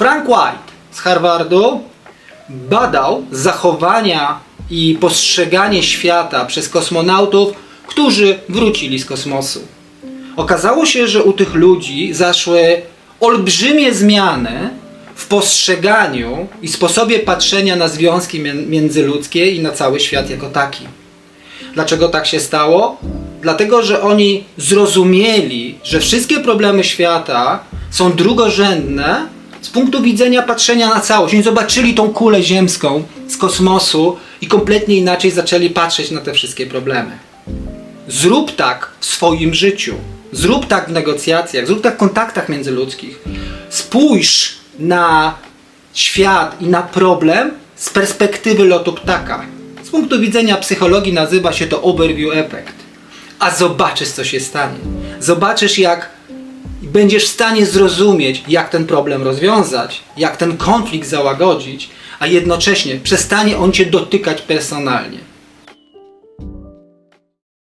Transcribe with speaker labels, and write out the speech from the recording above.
Speaker 1: Frank White z Harvardu badał zachowania i postrzeganie świata przez kosmonautów, którzy wrócili z kosmosu. Okazało się, że u tych ludzi zaszły olbrzymie zmiany w postrzeganiu i sposobie patrzenia na związki mię- międzyludzkie i na cały świat jako taki. Dlaczego tak się stało? Dlatego, że oni zrozumieli, że wszystkie problemy świata są drugorzędne z punktu widzenia patrzenia na całość. Oni zobaczyli tą kulę ziemską z kosmosu i kompletnie inaczej zaczęli patrzeć na te wszystkie problemy. Zrób tak w swoim życiu. Zrób tak w negocjacjach, zrób tak w kontaktach międzyludzkich. Spójrz na świat i na problem z perspektywy lotu ptaka. Z punktu widzenia psychologii nazywa się to overview effect. A zobaczysz, co się stanie. Zobaczysz, jak będziesz w stanie zrozumieć, jak ten problem rozwiązać, jak ten konflikt załagodzić, a jednocześnie przestanie on cię dotykać personalnie.